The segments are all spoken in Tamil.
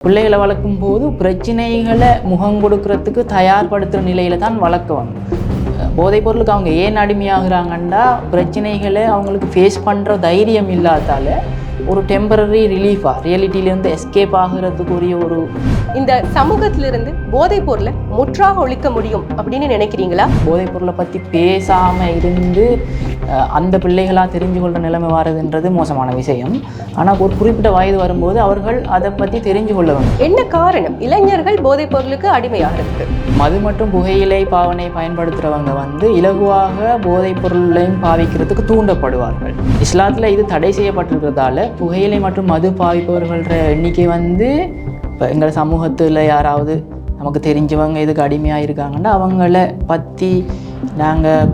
பிள்ளைகளை வளர்க்கும் போது பிரச்சனைகளை முகம் கொடுக்கறதுக்கு தயார்படுத்துகிற நிலையில தான் வளர்க்குவாங்க போதைப் பொருளுக்கு அவங்க ஏன் அடிமையாகிறாங்கன்னா பிரச்சனைகளை அவங்களுக்கு ஃபேஸ் பண்ணுற தைரியம் இல்லாதால ஒரு டெம்பரரி ரிலீஃபாக ரியாலிட்டியிலேருந்து எஸ்கேப் ஆகிறதுக்குரிய ஒரு இந்த சமூகத்திலிருந்து போதைப் பொருளை முற்றாக ஒழிக்க முடியும் அப்படின்னு நினைக்கிறீங்களா? போதைப் பொருளை பற்றி பேசாமல் இருந்து அந்த பிள்ளைகளாக தெரிஞ்சு கொள்கிற நிலைமை வர்றதுன்றது மோசமான விஷயம். ஆனால் ஒரு குறிப்பிட்ட வயது வரும்போது அவர்கள் அதை பற்றி தெரிஞ்சு கொள்ள வேண்டும். என்ன காரணம்? இளைஞர்கள் போதைப் பொருளுக்கு அடிமையாகிறதுக்கு. மது மற்றும் புகையிலை பாவனை பயன்படுத்துகிறவங்க வந்து இலகுவாக போதைப் பொருளையும் பாவிக்கிறதுக்கு தூண்டப்படுவார்கள். இஸ்லாத்தில் இது தடை செய்யப்பட்டிருக்கிறதால புகையிலை மற்றும் மது பாய்ப்பவர்கள எண்ணிக்கை வந்து இப்போ எங்கள் சமூகத்தில் யாராவது நமக்கு தெரிஞ்சவங்க இதுக்கு அடிமையாக இருக்காங்கன்னா அவங்கள பற்றி நாங்கள்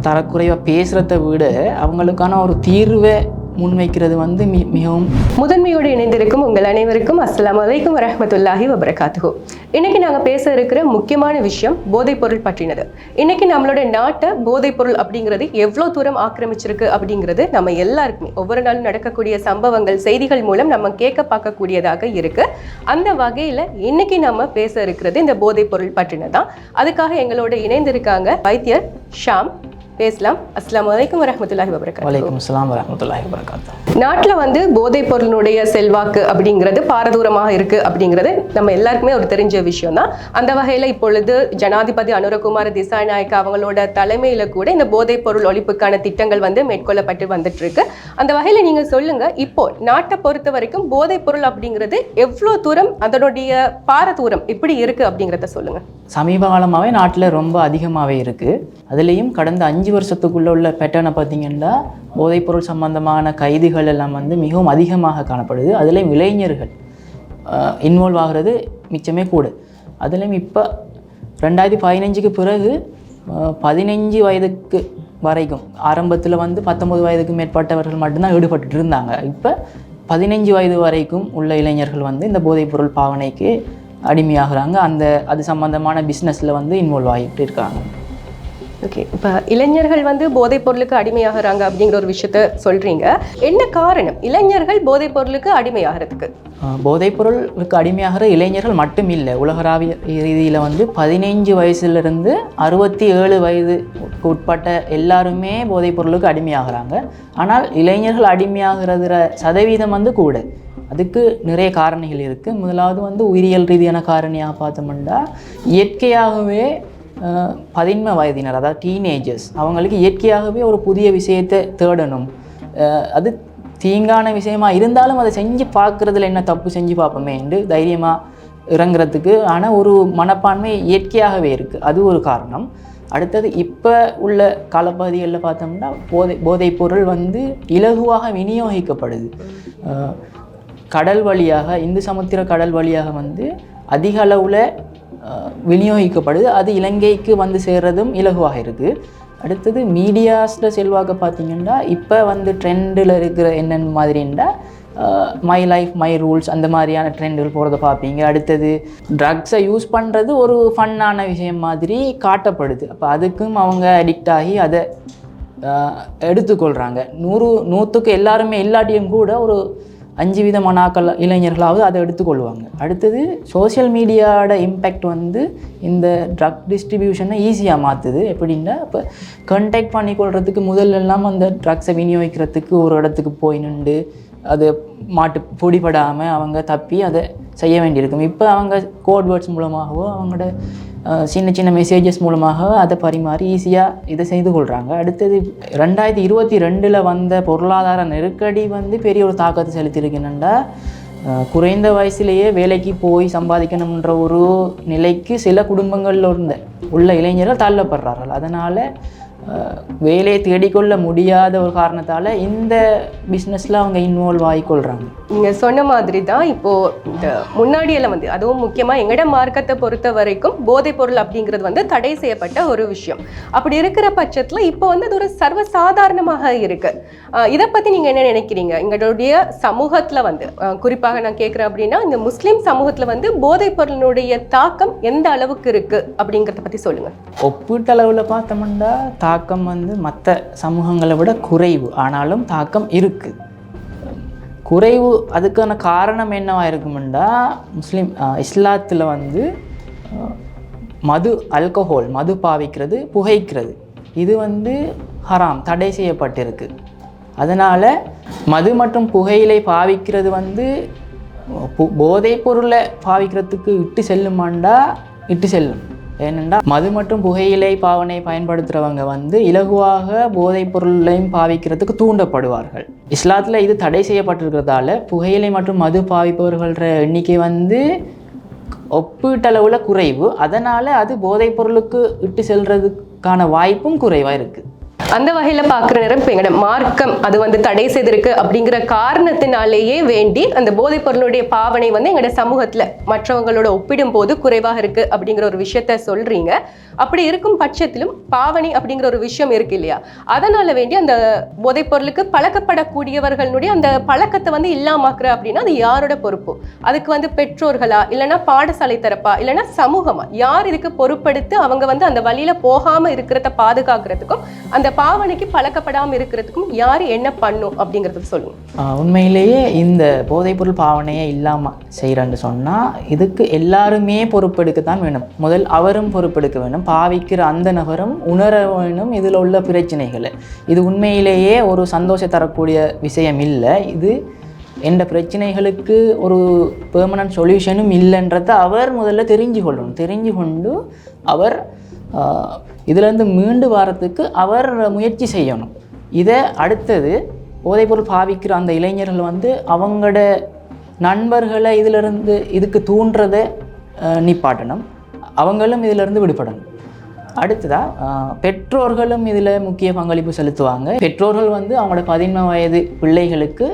தரக்குறைவாக பேசுகிறத விட அவங்களுக்கான ஒரு தீர்வை முன்வைக்கிறது வந்து மிகவும் முதன்மையோடு இணைந்திருக்கும் உங்கள் அனைவருக்கும் அஸ்லாம் அலைக்கும் வரமத்துல்லாஹி வபரகாத்துஹு. இன்னைக்கு நாங்கள் பேச இருக்கிற முக்கியமான விஷயம் போதைப் பொருள் பற்றினது. இன்னைக்கு நம்மளோட நாட்டை போதைப் பொருள் அப்படிங்கிறது எவ்வளோ தூரம் ஆக்கிரமிச்சிருக்கு அப்படிங்கிறது நம்ம எல்லாருக்குமே ஒவ்வொரு நாளும் நடக்கக்கூடிய சம்பவங்கள் செய்திகள் மூலம் நம்ம கேட்க பார்க்கக்கூடியதாக இருக்கு. அந்த வகையில் இன்னைக்கு நம்ம பேச இருக்கிறது இந்த போதைப் பொருள் பற்றினதான் அதுக்காக எங்களோட இணைந்திருக்காங்க வைத்தியர் ஷாம் பேசலாம். அஸ்ஸலாமு அலைக்கும் வரஹ்மத்துல்லாஹி வபரகாத்துஹு. வலைக்கம் அஸ்ஸலாம் வரமத்துல்லாஹி வரகாத்தா நாட்டில் வந்து போதைப் பொருளினுடைய செல்வாக்கு அப்படிங்கிறது பாரதூரமாக இருக்கு அப்படிங்கிறது நம்ம எல்லாருக்குமே ஒரு தெரிஞ்ச விஷயம் தான் அந்த வகையில் இப்பொழுது ஜனாதிபதி அனுரகுமார திசாநாயக்கா அவங்களோட தலைமையில கூட இந்த போதைப் பொருள் ஒழிப்புக்கான திட்டங்கள் வந்து மேற்கொள்ளப்பட்டு வந்துட்டு இருக்கு அந்த வகையில் நீங்க சொல்லுங்க இப்போ நாட்டை பொறுத்த வரைக்கும் போதைப் பொருள் அப்படிங்கிறது எவ்வளோ தூரம் அதனுடைய பாரதூரம் இப்படி இருக்கு அப்படிங்கிறத சொல்லுங்க. சமீப காலமாகவே நாட்டில் ரொம்ப அதிகமாகவே இருக்குது அதுலேயும் கடந்த அஞ்சு அஞ்சு வருஷத்துக்குள்ளே உள்ள பேட்டர்னை பார்த்தீங்கன்னா போதைப்பொருள் சம்பந்தமான கைதுகள் எல்லாம் வந்து மிகவும் அதிகமாக காணப்படுது. அதுலேயும் இளைஞர்கள் இன்வால்வ் ஆகிறது மிச்சமே கூட. அதுலேயும் இப்போ ரெண்டாயிரத்தி பதினஞ்சுக்கு பிறகு பதினஞ்சு வயதுக்கு வரைக்கும் ஆரம்பத்தில் வந்து பத்தொம்பது வயதுக்கு மேற்பட்டவர்கள் மட்டும்தான் ஈடுபட்டு இருந்தாங்க. இப்போ பதினஞ்சு வயது வரைக்கும் உள்ள இளைஞர்கள் வந்து இந்த போதைப்பொருள் பாவனைக்கு அடிமையாகிறாங்க. அந்த அது சம்பந்தமான பிஸ்னஸில் வந்து இன்வால்வ் ஆகிட்டு இருக்காங்க. ஓகே இப்போ இளைஞர்கள் வந்து போதைப் பொருளுக்கு அடிமையாகிறாங்க அப்படிங்கிற ஒரு விஷயத்த சொல்கிறீங்க என்ன காரணம்? இளைஞர்கள் போதைப் பொருளுக்கு அடிமையாகிறதுக்கு? போதைப் போதைப்பொருளுக்கு அடிமையாகிற இளைஞர்கள் மட்டும் இல்லை உலகளாவிய ரீதியில் வந்து பதினைஞ்சு வயசுலேருந்து அறுபத்தி ஏழு வயதுக்கு உட்பட்ட எல்லாருமே போதைப்பொருளுக்கு அடிமையாகிறாங்க. ஆனால் இளைஞர்கள் அடிமையாகிறதுற சதவீதம் வந்து கூட. அதுக்கு நிறைய காரணிகள் இருக்குது முதலாவது வந்து உயிரியல் ரீதியான காரணியாக பார்த்தோம்னா இயற்கையாகவே பதின்ம வயதினர் அதாவது டீனேஜர்ஸ் அவங்களுக்கு இயற்கையாகவே ஒரு புதிய விஷயத்தை தேடணும். அது தீங்கான விஷயமா இருந்தாலும் அதை செஞ்சு பார்க்குறதுல என்ன தப்பு செஞ்சு பார்ப்போமே என்று தைரியமாக இறங்குறதுக்கு ஆனால் ஒரு மனப்பான்மை இயற்கையாகவே இருக்குது அது ஒரு காரணம். அடுத்தது இப்போ உள்ள காலப்பகுதிகளில் பார்த்தோம்னா போதை போதைப் பொருள் வந்து இலகுவாக விநியோகிக்கப்படுது. கடல் வழியாக இந்து சமுத்திர கடல் வழியாக வந்து அதிக அளவில் விநியோகிக்கப்படுது. அது இலங்கைக்கு வந்து சேர்றதும் இலகுவாக இருக்குது அடுத்தது மீடியாஸில் செல்வாக்க பார்த்தீங்கன்னா இப்போ வந்து ட்ரெண்டில் இருக்கிற என்னென்ன மாதிரின்னா மை லைஃப் மை ரூல்ஸ் அந்த மாதிரியான ட்ரெண்டுகள் போகிறத பார்ப்பீங்க. அடுத்தது ட்ரக்ஸை யூஸ் பண்ணுறது ஒரு ஃபன்னான விஷயம் மாதிரி காட்டப்படுது. அப்போ அதுக்கும் அவங்க அடிக்ட் ஆகி அதை எடுத்துக்கொள்கிறாங்க நூறு நூற்றுக்கு எல்லாருமே இல்லாட்டியும் கூட ஒரு அஞ்சு வித மனாக்கள் இளைஞர்களாவது அதை எடுத்துக்கொள்வாங்க. அடுத்தது சோஷியல் மீடியாவோட இம்பேக்ட் வந்து இந்த ட்ரக் டிஸ்ட்ரிபியூஷனை ஈஸியாக மாற்றுது எப்படின்னா இப்போ கான்டாக்ட் பண்ணிக்கொள்கிறதுக்கு முதல்ல எல்லாம் அந்த ட்ரக்ஸை விநியோகிக்கிறதுக்கு ஒரு இடத்துக்கு போய் நின்று அது மாட்டு பிடிபடாமல் அவங்க தப்பி அதை செய்ய வேண்டியிருக்கும். இப்போ அவங்க கோட் வேர்ட்ஸ் மூலமாகவோ அவங்களோட சின்ன சின்ன மெசேஜஸ் மூலமாக அதை பரிமாறி ஈஸியாக இதை செய்து கொள்கிறாங்க அடுத்தது ரெண்டாயிரத்தி இருபத்தி ரெண்டில் வந்த பொருளாதார நெருக்கடி வந்து பெரிய ஒரு தாக்கத்தை செலுத்தியிருக்கின்றா குறைந்த வயசுலேயே வேலைக்கு போய் சம்பாதிக்கணுன்ற ஒரு நிலைக்கு சில குடும்பங்களில் இருந்த உள்ள இளைஞர்கள் தள்ளப்படுறார்கள். அதனால் வேலையை தேடிக்கொள்ள முடியாத ஒரு காரணத்தால் இந்த பிஸ்னஸில் அவங்க இன்வால்வ் ஆகிக்கொள்கிறாங்க நீங்க சொன்ன மாதிரி தான் இப்போ இந்த முன்னாடி எல்லாம் வந்து அதுவும் முக்கியமா எங்கட மார்க்கத்தை பொறுத்த வரைக்கும் போதைப் பொருள் அப்படிங்கிறது வந்து தடை செய்யப்பட்ட ஒரு விஷயம். அப்படி இருக்கிற பட்சத்துல இப்போ வந்து அது ஒரு சர்வசாதாரணமாக இருக்கு. ஆஹ் இதை பத்தி நீங்க என்ன நினைக்கிறீங்க? எங்களுடைய சமூகத்துல வந்து குறிப்பாக நான் கேட்குறேன் அப்படின்னா இந்த முஸ்லிம் சமூகத்துல வந்து போதைப் பொருளினுடைய தாக்கம் எந்த அளவுக்கு இருக்கு அப்படிங்கிறத பத்தி சொல்லுங்க. ஒப்பீட்டளவில் பார்த்தோம்னா தாக்கம் வந்து மற்ற சமூகங்களை விட குறைவு. ஆனாலும் தாக்கம் இருக்குது குறைவு அதுக்கான காரணம் என்னவாக இருக்குமெண்டா முஸ்லீம் இஸ்லாத்தில் வந்து மது அல்கஹோல் மது பாவிக்கிறது புகைக்கிறது. இது வந்து ஹராம் தடை செய்யப்பட்டிருக்கு. அதனால் மது மற்றும் புகையிலை பாவிக்கிறது வந்து பு- போதைப் பொருளை பாவிக்கிறதுக்கு இட்டு செல்லுமாண்டா இட்டு செல்லும். ஏனென்றால் மது மற்றும் புகையிலை பாவனை பயன்படுத்துகிறவங்க வந்து இலகுவாக போதைப் பொருளையும் பாவிக்கிறதுக்கு தூண்டப்படுவார்கள். இஸ்லாத்தில் இது தடை செய்யப்பட்டிருக்கிறதால புகையிலை மற்றும் மது பாவிப்பவர்கள எண்ணிக்கை வந்து ஒப்பீட்டளவில் குறைவு. அதனால் அது போதைப் பொருளுக்கு இட்டு செல்றதுக்கான வாய்ப்பும் குறைவாக இருக்குது அந்த வகையில பார்க்குற நேரம் இப்போ எங்களோட மார்க்கம் அது வந்து தடை செய்திருக்கு அப்படிங்கிற காரணத்தினாலேயே வேண்டி அந்த போதைப் பொருளுடைய பாவனை வந்து எங்களோட சமூகத்துல மற்றவங்களோட ஒப்பிடும் போது குறைவாக இருக்கு அப்படிங்கிற ஒரு விஷயத்த சொல்றீங்க. அப்படி இருக்கும் பட்சத்திலும் பாவனை அப்படிங்கிற ஒரு விஷயம் இருக்கு இல்லையா? அதனால வேண்டி அந்த போதைப் பொருளுக்கு பழக்கப்படக்கூடியவர்களுடைய அந்த பழக்கத்தை வந்து இல்லாமாக்குற அப்படின்னா அது யாரோட பொறுப்பு? அதுக்கு வந்து பெற்றோர்களா? இல்லைன்னா பாடசாலை தரப்பா? இல்லைன்னா சமூகமா? யார் இதுக்கு பொறுப்படுத்து அவங்க வந்து அந்த வழியில போகாம இருக்கிறத பாதுகாக்கிறதுக்கும் அந்த பாவனைக்கு பழக்கப்படாம இருக்கிறதுக்கும் யார் என்ன பண்ணும் அப்படிங்கறத சொல்லுங்க. உண்மையிலேயே இந்த போதைப்பொருள் பாவனையே இல்லாமல் செய்கிறேன்னு சொன்னால் இதுக்கு எல்லாருமே பொறுப்பெடுக்கத்தான் வேணும். முதல் அவரும் பொறுப்பெடுக்க வேணும். பாவிக்கிற அந்த நபரும் உணர வேணும் இதில் உள்ள பிரச்சனைகளை. இது உண்மையிலேயே ஒரு சந்தோஷம் தரக்கூடிய விஷயம் இல்லை. இது எந்த பிரச்சனைகளுக்கு ஒரு பெர்மனன்ட் சொல்யூஷனும் இல்லைன்றத அவர் முதல்ல தெரிஞ்சு கொள்ளணும். தெரிஞ்சு கொண்டு அவர் இதிலேருந்து மீண்டு வாரத்துக்கு அவர் முயற்சி செய்யணும். இதை அடுத்தது போதைப்பொருள் பாவிக்கிற அந்த இளைஞர்கள் வந்து அவங்களோட நண்பர்களை இதிலிருந்து இதுக்கு தூண்டுறதை நிப்பாட்டணும். அவங்களும் இதிலிருந்து விடுபடணும். அடுத்ததாக பெற்றோர்களும் இதில் முக்கிய பங்களிப்பு செலுத்துவாங்க. பெற்றோர்கள் வந்து அவங்களோட பதின்ம வயது பிள்ளைகளுக்கு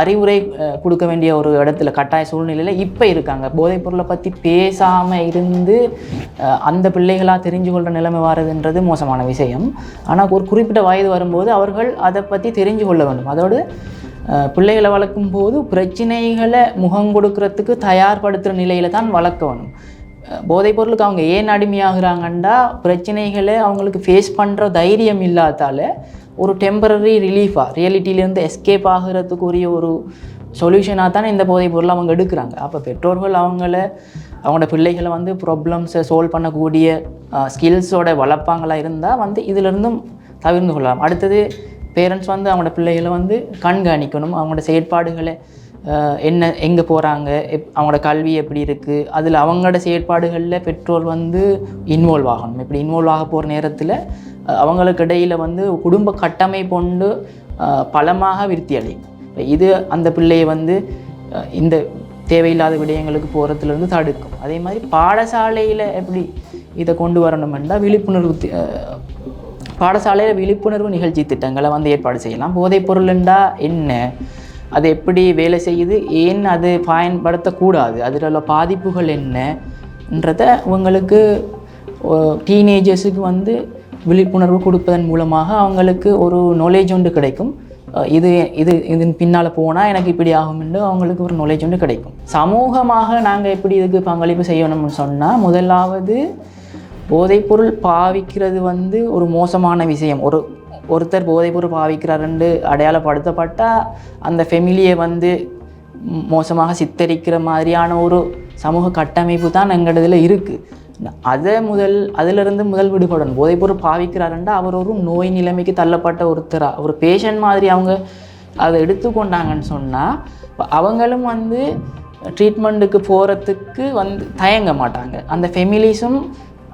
அறிவுரை கொடுக்க வேண்டிய ஒரு இடத்துல கட்டாய சூழ்நிலையில் இப்போ இருக்காங்க. போதைப் பொருளை பற்றி பேசாமல் இருந்து அந்த பிள்ளைகளாக தெரிஞ்சு கொள்கிற நிலைமை வர்றதுன்றது மோசமான விஷயம். ஆனால் ஒரு குறிப்பிட்ட வயது வரும்போது அவர்கள் அதை பற்றி தெரிஞ்சு கொள்ள வேண்டும். அதோடு பிள்ளைகளை வளர்க்கும் போது பிரச்சனைகளை முகம் கொடுக்கறதுக்கு தயார்படுத்துகிற நிலையில தான் வளர்க்க வேணும். போதைப் பொருளுக்கு அவங்க ஏன் அடிமையாகிறாங்கண்டா? பிரச்சனைகளை அவங்களுக்கு ஃபேஸ் பண்ணுற தைரியம் இல்லாதால ஒரு டெம்பரரி ரிலீஃபாக ரியாலிட்டியிலேருந்து எஸ்கேப் ஆகிறதுக்குரிய ஒரு சொல்யூஷனாக தானே இந்த போதைப் பொருள் அவங்க எடுக்கிறாங்க. அப்போ பெற்றோர்கள் அவங்கள அவங்களோட பிள்ளைகளை வந்து ப்ராப்ளம்ஸை சால்வ் பண்ணக்கூடிய ஸ்கில்ஸோட வளர்ப்பாங்களா இருந்தால் வந்து இதிலிருந்தும் தவிர்ந்து கொள்ளலாம். அடுத்தது பேரண்ட்ஸ் வந்து அவங்களோட பிள்ளைகளை வந்து கண்காணிக்கணும். அவங்களோட செயற்பாடுகளை என்ன எங்கே போகிறாங்க எப் அவங்களோட கல்வி எப்படி இருக்குது அதில் அவங்களோட செயற்பாடுகளில் பெற்றோர் வந்து இன்வால்வ் ஆகணும். இப்படி இன்வால்வ் ஆக போகிற நேரத்தில் அவங்களுக்கு இடையில் வந்து குடும்ப கட்டமைப்பு கொண்டு பலமாக விருத்தி அடையும். இது அந்த பிள்ளையை வந்து இந்த தேவையில்லாத விடயங்களுக்கு போகிறதுலேருந்து தடுக்கும். அதே மாதிரி பாடசாலையில் எப்படி இதை கொண்டு வரணுமெண்டா விழிப்புணர்வு பாடசாலையில் விழிப்புணர்வு நிகழ்ச்சி திட்டங்களை வந்து ஏற்பாடு செய்யலாம். போதைப் பொருள்ண்டா என்ன? அது எப்படி வேலை செய்யுது? ஏன் அது பயன்படுத்தக்கூடாது? அதில் உள்ள பாதிப்புகள் என்னன்றதை உங்களுக்கு டீனேஜர்ஸுக்கு வந்து விழிப்புணர்வு கொடுப்பதன் மூலமாக அவங்களுக்கு ஒரு நாலேஜ் ஒன்று கிடைக்கும். இது இது இதன் பின்னால் போனால் எனக்கு இப்படி ஆகும்னு அவங்களுக்கு ஒரு நாலேஜ் ஒன்று கிடைக்கும். சமூகமாக நாங்கள் எப்படி இதுக்கு பங்களிப்பு செய்யணும்னு சொன்னால் முதலாவது போதைப்பொருள் பாவிக்கிறது வந்து ஒரு மோசமான விஷயம். ஒரு ஒருத்தர் போதைப்பொருள் பாவிக்கிறாருன்னு அடையாளப்படுத்தப்பட்டால் அந்த ஃபெமிலியை வந்து மோசமாக சித்தரிக்கிற மாதிரியான ஒரு சமூக கட்டமைப்பு தான் எங்களதில் இருக்குது அதை முதல் அதிலிருந்து முதல் விடுபடணும் போதைப்பொருள் பாவிக்கிறாருண்டா அவர் ஒரு நோய் நிலைமைக்கு தள்ளப்பட்ட ஒருத்தராக ஒரு பேஷண்ட் மாதிரி அவங்க அதை எடுத்துக்கொண்டாங்கன்னு சொன்னால் அவங்களும் வந்து ட்ரீட்மெண்ட்டுக்கு போகிறதுக்கு வந்து தயங்க மாட்டாங்க. அந்த ஃபெமிலிஸும்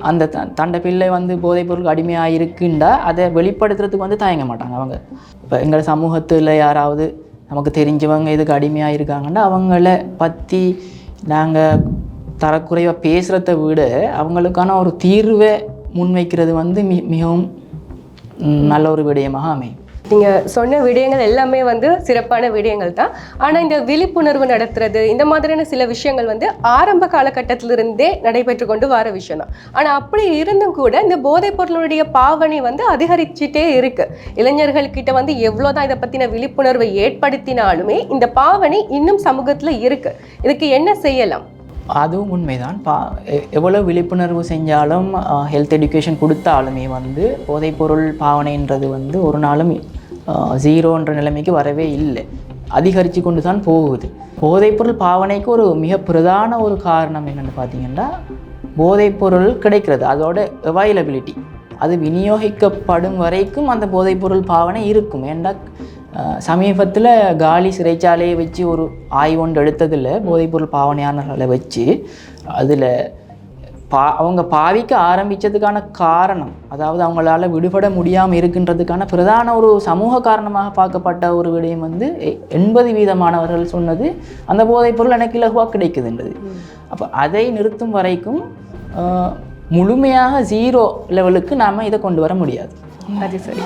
அந்த த தண்டை பிள்ளை வந்து போதைப் பொருளுக்கு அடிமையாக இருக்குண்டா அதை வெளிப்படுத்துறதுக்கு வந்து தயங்க மாட்டாங்க அவங்க. இப்போ எங்கள் சமூகத்தில் யாராவது நமக்கு தெரிஞ்சவங்க இதுக்கு அடிமையாக இருக்காங்கன்னா அவங்கள பற்றி நாங்கள் தரக்குறைவாக பேசுகிறத விட அவங்களுக்கான ஒரு தீர்வை முன்வைக்கிறது வந்து மி மிகவும் நல்ல ஒரு விடயமாக அமையும். நீங்கள் சொன்ன விடயங்கள் எல்லாமே வந்து சிறப்பான விடயங்கள் தான். ஆனால் இந்த விழிப்புணர்வு நடத்துறது இந்த மாதிரியான சில விஷயங்கள் வந்து ஆரம்ப காலகட்டத்திலிருந்தே நடைபெற்று கொண்டு வர விஷயம் தான். ஆனால் அப்படி இருந்தும் கூட இந்த போதைப் பொருளுடைய பாவனை வந்து அதிகரிச்சுட்டே இருக்கு. இளைஞர்கள்கிட்ட வந்து வந்து எவ்வளவுதான் இதை பற்றின விழிப்புணர்வை ஏற்படுத்தினாலுமே இந்த பாவனை இன்னும் சமூகத்தில் இருக்கு. இதுக்கு என்ன செய்யலாம்? அதுவும் உண்மைதான். பா எவ்வளோ விழிப்புணர்வு செஞ்சாலும் ஹெல்த் எஜுகேஷன் கொடுத்தாலுமே வந்து போதைப்பொருள் பாவனைன்றது வந்து ஒரு நாளும் ஜீரோன்ற நிலைமைக்கு வரவே இல்லை. அதிகரித்து கொண்டு தான் போகுது போதைப்பொருள் பாவனைக்கு ஒரு மிக பிரதான ஒரு காரணம் என்னென்னு பார்த்தீங்கன்னா போதைப்பொருள் கிடைக்கிறது. அதோட அவைலபிலிட்டி அது விநியோகிக்கப்படும் வரைக்கும் அந்த போதைப்பொருள் பாவனை இருக்கும். ஏன்டா சமீபத்தில் காலி சிறைச்சாலையை வச்சு ஒரு ஆய்வொன்று எடுத்ததில் போதைப்பொருள் பாவனையாளர்களை வச்சு. அதில் பா அவங்க பாவிக்க ஆரம்பித்ததுக்கான காரணம் அதாவது அவங்களால விடுபட முடியாமல் இருக்கின்றதுக்கான பிரதான ஒரு சமூக காரணமாக பார்க்கப்பட்ட ஒரு விடயம் வந்து எ- எண்பது வீதமானவர்கள் சொன்னது அந்த போதைப்பொருள் எனக்கு இலகுவாக கிடைக்குதுன்றது அப்போ அதை நிறுத்தும் வரைக்கும் முழுமையாக ஜீரோ லெவலுக்கு நாம் இதை கொண்டு வர முடியாது. அது சரி.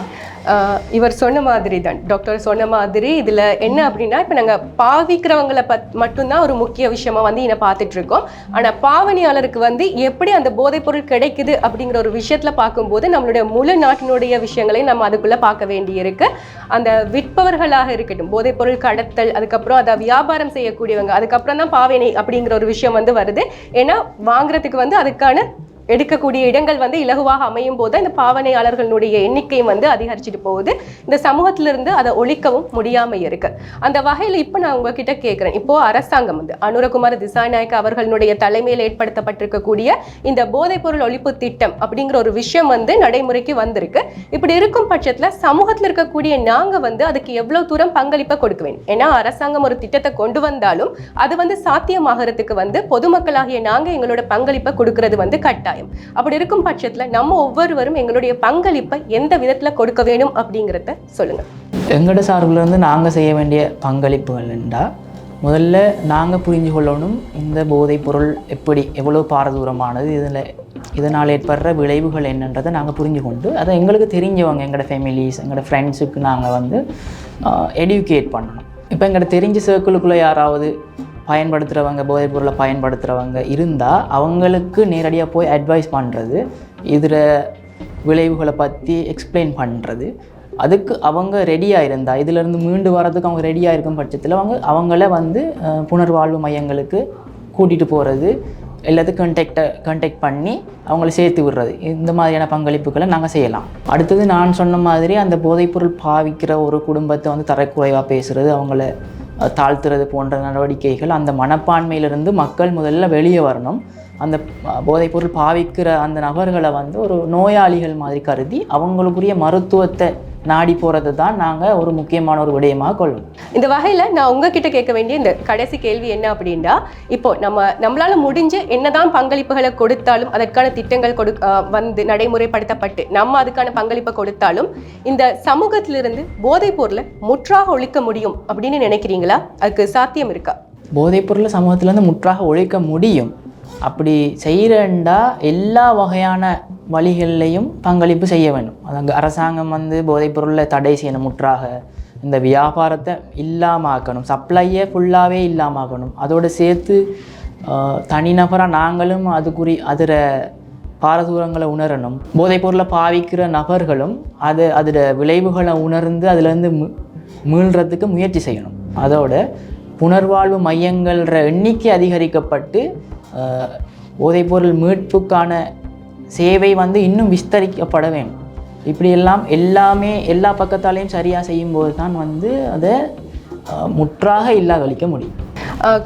இவர் சொன்ன மாதிரி தான். டாக்டர் சொன்ன மாதிரி இதில் என்ன அப்படின்னா இப்போ நாங்கள் பாவிக்கிறவங்களை பத் மட்டும்தான் ஒரு முக்கிய விஷயமா வந்து இதை பார்த்துட்டு இருக்கோம் ஆனா பாவனையாளருக்கு வந்து எப்படி அந்த போதைப் பொருள் கிடைக்குது அப்படிங்கிற ஒரு விஷயத்தில் பார்க்கும்போது நம்மளுடைய முழு நாட்டினுடைய விஷயங்களையும் நம்ம அதுக்குள்ளே பார்க்க வேண்டியிருக்கு. அந்த விற்பவர்களாக இருக்கட்டும் போதைப் பொருள் கடத்தல் அதுக்கப்புறம் அதை வியாபாரம் செய்யக்கூடியவங்க அதுக்கப்புறம் தான் பாவனை அப்படிங்கிற ஒரு விஷயம் வந்து வருது. ஏன்னா வாங்குறதுக்கு வந்து அதுக்கான எடுக்கக்கூடிய இடங்கள் வந்து இலகுவாக அமையும் போது இந்த பாவனையாளர்களுடைய எண்ணிக்கையும் வந்து அதிகரிச்சுட்டு போகுது. இந்த சமூகத்திலிருந்து அதை ஒழிக்கவும் முடியாம இருக்கு. அந்த வகையில் இப்போ நான் உங்ககிட்ட கேட்குறேன் இப்போ அரசாங்கம் வந்து அனுரகுமார் திசாநாயக்க அவர்களுடைய தலைமையில் ஏற்படுத்தப்பட்டிருக்கக்கூடிய இந்த போதைப்பொருள் ஒழிப்பு திட்டம் அப்படிங்கிற ஒரு விஷயம் வந்து நடைமுறைக்கு வந்திருக்கு. இப்படி இருக்கும் பட்சத்தில் சமூகத்தில் இருக்கக்கூடிய நாங்க வந்து அதுக்கு எவ்வளவு தூரம் பங்களிப்பை கொடுக்க வேண்டும்? ஏன்னா அரசாங்கம் ஒரு திட்டத்தை கொண்டு வந்தாலும் அது வந்து சாத்தியமாகறதுக்கு வந்து பொதுமக்களாகிய நாங்க எங்களோட பங்களிப்பை கொடுக்கறது வந்து கட்டாயம். அப்படி இருக்கும் பட்சத்தில் நம்ம ஒவ்வொருவரும் எங்களுடைய பங்களிப்பை எந்த விதத்தில் கொடுக்க வேணும் அப்படிங்கிறத சொல்லுங்க. எங்களோட சார்பிலிருந்து நாங்கள் செய்ய வேண்டிய பங்களிப்புகள் என்றால் முதல்ல நாங்கள் புரிஞ்சு கொள்ளணும் இந்த போதைப் பொருள் எப்படி எவ்வளோ பாரதூரமானது இதில் இதனால் ஏற்படுற விளைவுகள் என்னன்றதை நாங்கள் புரிஞ்சு கொண்டு அதை எங்களுக்கு தெரிஞ்சவங்க எங்களோட ஃபேமிலிஸ் எங்களோட ஃப்ரெண்ட்ஸுக்கு நாங்கள் வந்து எடுக்கேட் பண்ணணும். இப்போ எங்களோட தெரிஞ்ச சர்க்கிளுக்குள்ளே யாராவது பயன்படுத்துகிறவங்க போதைப் பொருளை பயன்படுத்துகிறவங்க இருந்தால் அவங்களுக்கு நேரடியாக போய் அட்வைஸ் பண்ணுறது இதில் விளைவுகளை பற்றி எக்ஸ்பிளைன் பண்ணுறது அதுக்கு அவங்க ரெடியாக இருந்தால் இதிலேருந்து மீண்டு வரதுக்கு அவங்க ரெடியாக இருக்கும் பட்சத்தில் அவங்க அவங்கள வந்து புனர்வாழ்வு மையங்களுக்கு கூட்டிகிட்டு போகிறது எல்லாத்தையும் கண்டெக்டை கண்டெக்ட் பண்ணி அவங்கள சேர்த்து விடுறது. இந்த மாதிரியான பங்களிப்புகளை நாங்கள் செய்யலாம். அடுத்தது நான் சொன்ன மாதிரி அந்த போதைப்பொருள் பாவிக்கிற ஒரு குடும்பத்தை வந்து தரக்குறைவாக பேசுகிறது அவங்கள தாழ்த்துறது போன்ற நடவடிக்கைகள் அந்த மனப்பான்மையிலிருந்து மக்கள் முதல்ல வெளியே வரணும். அந்த போதைப்பொருள் பாவிக்கிற அந்த நபர்களை வந்து ஒரு நோயாளிகள் மாதிரி கருதி அவங்களுக்குரிய மருத்துவத்தை நாடி போகிறது தான் நாங்கள் ஒரு முக்கியமான ஒரு விடயமாக கொள்ளணும் இந்த வகையில நான் உங்ககிட்ட கேட்க வேண்டிய இந்த கடைசி கேள்வி என்ன அப்படின்னா இப்போ நம்ம நம்மளால முடிஞ்ச என்னதான் பங்களிப்புகளை கொடுத்தாலும் அதற்கான திட்டங்கள் கொடு வந்து நடைமுறைப்படுத்தப்பட்டு நம்ம அதுக்கான பங்களிப்பை கொடுத்தாலும் இந்த சமூகத்திலிருந்து போதைப் பொருளை முற்றாக ஒழிக்க முடியும் அப்படின்னு நினைக்கிறீங்களா? அதுக்கு சாத்தியம் இருக்கா? போதைப்பொருளை சமூகத்திலேருந்து முற்றாக ஒழிக்க முடியும். அப்படி செய்கிறண்டா எல்லா வகையான வழிகள்லையும் பங்களிப்பு செய்ய வேண்டும். அதாங்க அரசாங்கம் வந்து போதைப்பொருளில் தடை செய்யணும் முற்றாக. இந்த வியாபாரத்தை இல்லாமாக்கணும் சப்ளையே ஃபுல்லாகவே இல்லாமாக்கணும் அதோடு சேர்த்து தனிநபராக நாங்களும் அதுக்குரிய அதில் பாரதூரங்களை உணரணும். போதைப்பொருளை பாவிக்கிற நபர்களும் அது அதோட விளைவுகளை உணர்ந்து அதுலேருந்து மீள்றதுக்கு முயற்சி செய்யணும். அதோட புனர்வாழ்வு மையங்கள்ற எண்ணிக்கை அதிகரிக்கப்பட்டு போதைப்பொருள் மீட்புக்கான சேவை வந்து இன்னும் விஸ்தரிக்கப்பட வேண்டும். இப்படியெல்லாம் எல்லாமே எல்லா பக்கத்தாலையும் சரியாக செய்யும்போது தான் வந்து அதை முற்றாக இல்லாதொழிக்க முடியும்.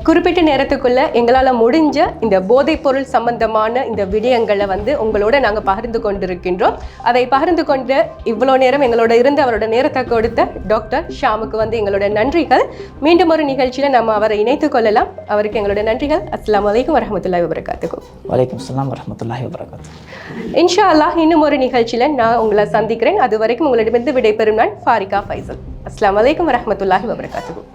குறிப்பிட்ட நேரத்துக்குள்ள எங்களால் முடிஞ்ச இந்த போதைப் பொருள் சம்பந்தமான இந்த விடயங்களை வந்து உங்களோட நாங்கள் பகிர்ந்து கொண்டிருக்கின்றோம். அதை பகிர்ந்து கொண்ட இவ்வளோ நேரம் எங்களோட இருந்து அவரோட நேரத்தை கொடுத்த டாக்டர் ஷாமுக்கு வந்து எங்களோட நன்றிகள். மீண்டும் ஒரு நிகழ்ச்சியில் நம்ம அவரை இணைத்துக் கொள்ளலாம். அவருக்கு எங்களோட நன்றிகள். அஸ்ஸலாமு அலைக்கும் வரஹ்மத்துல்லாஹி வபரகாத்துக்கும் வலைக்கம் அஸ்ஸலாம் வரஹ்மத்துல்லாஹி வபரகாத்து இன்ஷா அல்லாஹ் இன்னும் ஒரு நிகழ்ச்சியில் நான் உங்களை சந்திக்கிறேன். அது வரைக்கும் உங்களிடமிருந்து விடைபெறும் நான் ஃபாரிகா ஃபைசல். அஸ்ஸலாமு அலைக்கும் வரஹ்மத்துல்லாஹி வபரகாத்துக்கும்